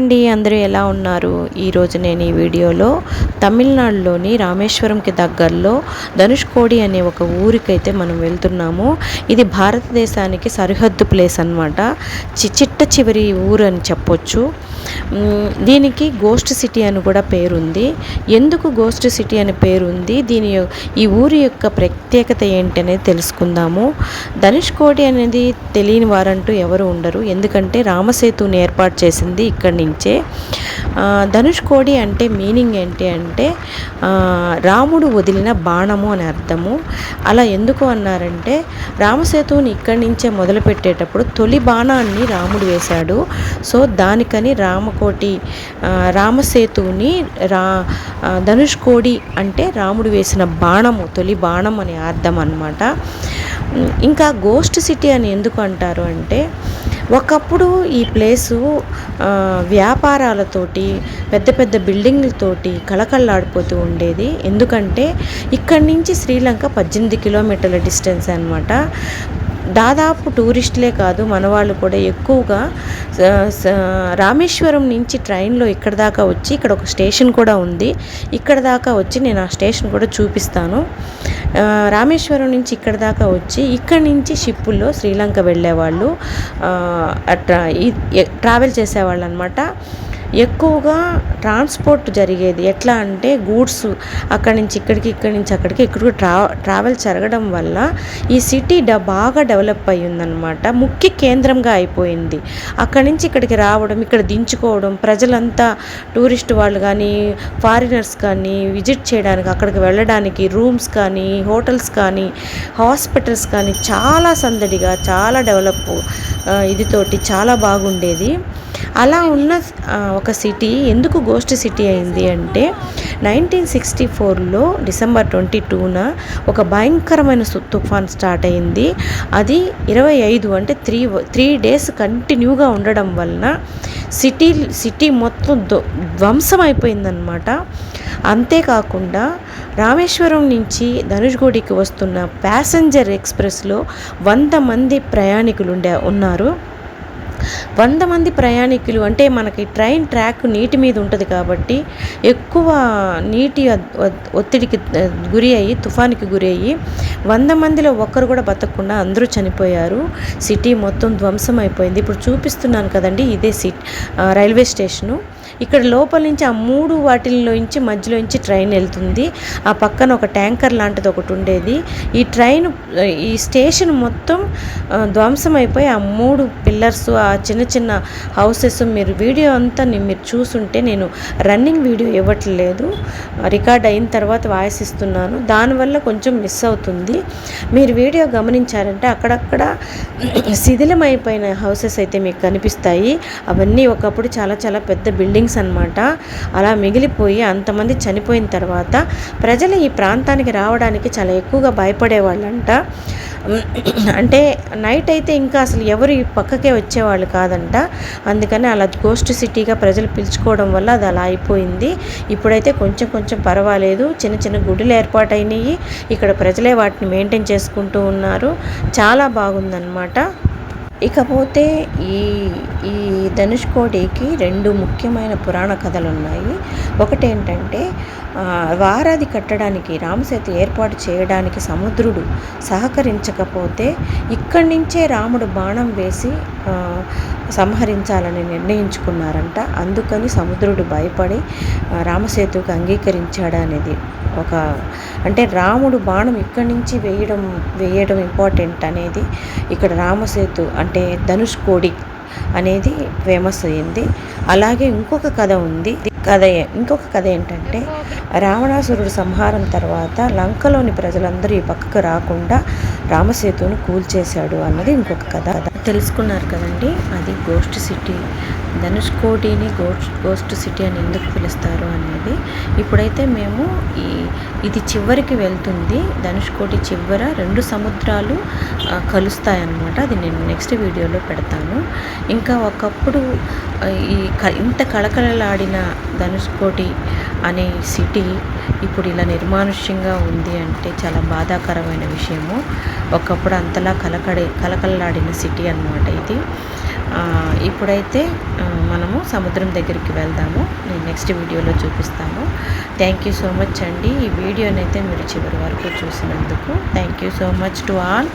అండి అందరూ ఎలా ఉన్నారు? ఈరోజు నేను ఈ వీడియోలో తమిళనాడులోని రామేశ్వరంకి దగ్గరలో ధనుష్కోడి అనే ఒక ఊరికైతే మనం వెళ్తున్నాము. ఇది భారతదేశానికి సరిహద్దు ప్లేస్ అనమాట చిట్ట చివరి ఊరు అని చెప్పొచ్చు. దీనికి గోస్ట్ సిటీ అని కూడా పేరుంది. ఎందుకు గోస్ట్ సిటీ అని పేరుంది? దీని ఈ ఊరి యొక్క ప్రత్యేకత ఏంటి అనేది తెలుసుకుందాము ధనుష్కోడి అనేది తెలియని వారంటూ ఎవరు ఉండరు. ఎందుకంటే రామసేతుని ఏర్పాటు చేసింది ఇక్కడి నుంచే. ధనుష్ ధనుష్కోడి అంటే మీనింగ్ ఏంటి అంటే రాముడు వదిలిన బాణము అని అర్థము. అలా ఎందుకు అన్నారంటే రామసేతువుని ఇక్కడి నుంచే మొదలుపెట్టేటప్పుడు తొలి బాణాన్ని రాముడు వేశాడు. సో దానికని రామకోటి రామసేతువుని రా ధనుష్ ధనుష్కోడి అంటే రాముడు వేసిన బాణము తొలి బాణం అనే అర్థం అన్నమాట. ఇంకా గోస్ట్ సిటీ అని ఎందుకు అంటారు అంటే ఒకప్పుడు ఈ ప్లేసు వ్యాపారాలతోటి పెద్ద పెద్ద బిల్డింగ్లతోటి కళకళలాడిపోతూ ఉండేది. ఎందుకంటే ఇక్కడి నుంచి శ్రీలంక పద్దెనిమిది కిలోమీటర్ల డిస్టెన్స్ అనమాట దాదాపు టూరిస్టులే కాదు మనవాళ్ళు కూడా ఎక్కువగా రామేశ్వరం నుంచి ట్రైన్లో ఇక్కడ దాకా వచ్చి ఇక్కడ ఒక స్టేషన్ కూడా ఉంది. ఇక్కడ దాకా వచ్చి నేను ఆ స్టేషన్ కూడా చూపిస్తాను. రామేశ్వరం నుంచి ఇక్కడ దాకా వచ్చి ఇక్కడ నుంచి షిప్పుల్లో శ్రీలంక వెళ్ళేవాళ్ళు. ట్రావెల్ చేసేవాళ్ళు అనమాట ఎక్కువగా ట్రాన్స్పోర్ట్ జరిగేది. ఎట్లా అంటే గూడ్స్ అక్కడి నుంచి ఇక్కడికి ఇక్కడి నుంచి అక్కడికి ఇక్కడికి ట్రా ట్రావెల్ జరగడం వల్ల ఈ సిటీ డ బాగా డెవలప్ అయ్యిందనమాట ముఖ్య కేంద్రంగా అయిపోయింది. అక్కడి నుంచి ఇక్కడికి రావడం ఇక్కడ దించుకోవడం ప్రజలంతా టూరిస్ట్ వాళ్ళు కానీ ఫారినర్స్ కానీ విజిట్ చేయడానికి అక్కడికి వెళ్ళడానికి రూమ్స్ కానీ హోటల్స్ కానీ హాస్పిటల్స్ కానీ చాలా సందడిగా చాలా డెవలప్ ఇదితోటి చాలా బాగుండేది. అలా ఉన్న ఒక సిటీ ఎందుకు గోస్ట్ సిటీ అయింది అంటే నైన్టీన్ సిక్స్టీ ఫోర్లో డిసెంబర్ ట్వంటీ టూన ఒక భయంకరమైన తుఫాన్ స్టార్ట్ అయింది. అది ఇరవై ఐదు అంటే త్రీ త్రీ డేస్ కంటిన్యూగా ఉండడం వలన సిటీ సిటీ మొత్తం ధ్వ- ధ్వంసం అయిపోయిందనమాట అంతేకాకుండా రామేశ్వరం నుంచి ధనుష్కోడికి వస్తున్న ప్యాసింజర్ ఎక్స్ప్రెస్లో వంద మంది ప్రయాణికులు ఉండే ఉన్నారు. వంద మంది ప్రయాణికులు అంటే మనకి ట్రైన్ ట్రాక్ నీటి మీద ఉంటుంది కాబట్టి ఎక్కువ నీటి ఒత్తిడికి గురి అయ్యి తుఫానికి గురి అయ్యి వంద మందిలో ఒక్కరు కూడా బతకకుండా అందరూ చనిపోయారు. సిటీ మొత్తం ధ్వంసం అయిపోయింది. ఇప్పుడు చూపిస్తున్నాను కదండి ఇదే సిట్ రైల్వే స్టేషను. ఇక్కడ లోపల నుంచి ఆ మూడు వాటిల్లోంచి మధ్యలోంచి ట్రైన్ వెళ్తుంది. ఆ పక్కన ఒక ట్యాంకర్ లాంటిది ఒకటి ఉండేది. ఈ ట్రైన్ ఈ స్టేషన్ మొత్తం ధ్వంసమైపోయి ధ్వంసం అయిపోయి ఆ మూడు పిల్లర్స్ ఆ చిన్న చిన్న హౌసెస్ మీరు వీడియో అంతా మీరు చూసుంటే నేను రన్నింగ్ వీడియో ఇవ్వట్లేదు. రికార్డ్ అయిన తర్వాత వాయిస్ ఇస్తున్నాను దానివల్ల కొంచెం మిస్ అవుతుంది. మీరు వీడియో గమనించారంటే అక్కడక్కడ శిథిలమైపోయిన హౌసెస్ అయితే మీకు కనిపిస్తాయి. అవన్నీ ఒకప్పుడు చాలా చాలా పెద్ద బిల్డింగ్ బిల్డింగ్స్ అనమాట అలా మిగిలిపోయి అంతమంది చనిపోయిన తర్వాత ప్రజలు ఈ ప్రాంతానికి రావడానికి చాలా ఎక్కువగా భయపడేవాళ్ళంట. అంటే నైట్ అయితే ఇంకా అసలు ఎవరు ఈ పక్కకే వచ్చేవాళ్ళు కాదంట. అందుకని అలా గోస్ట్ సిటీగా ప్రజలు పిలుచుకోవడం వల్ల అది అలా అయిపోయింది. ఇప్పుడైతే కొంచెం కొంచెం పర్వాలేదు. చిన్న చిన్న గుడులు ఏర్పాటైనవి ఇక్కడ ప్రజలే వాటిని మెయింటైన్ చేసుకుంటూ ఉన్నారు. చాలా బాగుందన్నమాట. ఇకపోతే ఈ ఈ ధనుష్కోటికి రెండు ముఖ్యమైన పురాణ కథలు ఉన్నాయి ఒకటి ఏంటంటే వారాది కట్టడానికి రామసేతు ఏర్పాటు చేయడానికి సముద్రుడు సహకరించకపోతే ఇక్కడి నుంచే రాముడు బాణం వేసి సంహరించాలని నిర్ణయించుకున్నారంట. అందుకని సముద్రుడు భయపడి రామసేతుకు అంగీకరించాడు అనేది ఒక అంటే రాముడు బాణం ఇక్కడి నుంచి వేయడం వేయడం ఇంపార్టెంట్ అనేది ఇక్కడ రామసేతు అంటే ధనుష్కోడి అనేది ఫేమస్ అయ్యింది అలాగే ఇంకొక కథ ఉంది. కథ ఇంకొక కథ ఏంటంటే రావణాసురుడు సంహారం తర్వాత లంకలోని ప్రజలందరూ ఈ పక్కకు రాకుండా రామసేతును కూల్చేశాడు అన్నది ఇంకొక కథ. తెలుసుకున్నారు కదండి అది గోస్ట్ సిటీ. ధనుష్కోటిని గోస్ట్ గోస్ట్ సిటీ అని ఎందుకు పిలుస్తారు అనేది ఇప్పుడైతే మేము ఈ ఇది చివరికి వెళ్తుంది. ధనుష్కోటి చివర రెండు సముద్రాలు కలుస్తాయన్నమాట. అది నేను నెక్స్ట్ వీడియోలో పెడతాను. ఇంకా ఒకప్పుడు ఈ క ఇంత కళకళలాడిన ధనుష్కోటి అనే సిటీ ఇప్పుడు ఇలా నిర్మానుష్యంగా ఉంది అంటే చాలా బాధాకరమైన విషయము. ఒకప్పుడు అంతలా కలకడే కలకలలాడిన సిటీ అన్నమాట ఇది. ఇప్పుడైతే మనము సముద్రం దగ్గరికి వెళ్దాము. నేను నెక్స్ట్ వీడియోలో చూపిస్తాను. థ్యాంక్ యూ సో మచ్ అండి. ఈ వీడియోనైతే మీరు చివరి వరకు చూసినందుకు. Thank you so much to all